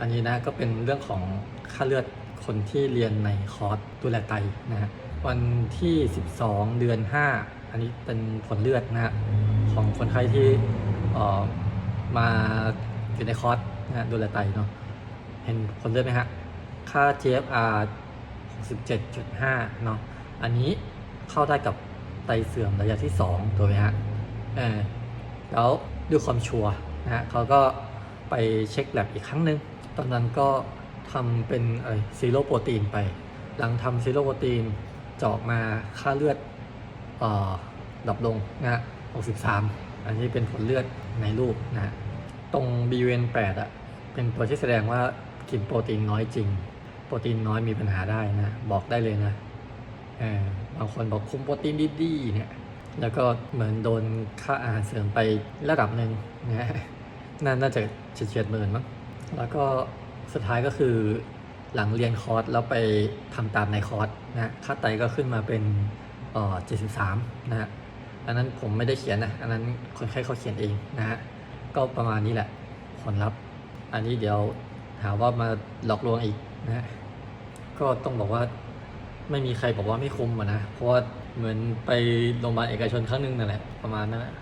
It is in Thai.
อันนี้นะก็เป็นเรื่องของค่าเลือดคนที่เรียนในคอร์สดูแลไตนะฮะวันที่ 12 เดือน 5 อันนี้เป็นผลเลือดนะฮะของคนไข้ที่เอ่อมาอยู่ในคอร์สนะฮะดูแลไตเนาะเห็นผลเลือดไหมฮะค่า GFR 67.5 เนาะอันนี้เข้าได้กับไตเสื่อมระยะที่ 2 ตัวไหมฮะเออแล้วด้วยความชัวร์นะฮะเขาก็ไปเช็คแลบอีกครั้งหนึ่ง ตอนนั้นก็ทำเป็นเอ้ซีโร่โปรตีนไป หลังทำซีโร่โปรตีนเจาะมาค่าเลือดเอ่อดับลงนะฮะ63 อันนี้เป็นผลเลือดในรูปนะฮะ ตรง BUN8 อะ เป็นตัวที่แสดงว่ากินโปรตีนน้อยจริง โปรตีนน้อยมีปัญหาได้นะ บอกได้เลยนะเออบางคนบอกคุมโปรตีนดีๆเนี่ย แล้วก็เหมือนโดนค่าอาหารเสริมไประดับหนึ่งนะน่าน่าจะเฉียดๆหมื่นมั้ง แล้วก็สุดท้ายก็คือหลังเรียนคอร์สแล้วไปทำตามในคอร์สนะค่าไตก็ขึ้นมาเป็นเอ่อ73 นะฮะอันนั้นผมไม่ได้เขียนนะ อันนั้นคนไข้เขาเขียนเองนะฮะก็ประมาณนี้แหละผลลัพธ์ อันนี้เดี๋ยวหาว่ามาหลอกลวงอีกนะฮะก็ต้องบอกว่าไม่มีใครบอกว่าไม่คุ้มอะนะ เพราะว่าเหมือนไปโรงพยาบาลเอกชนครั้งหนึงนั่นแหละประมาณนั้นแหละ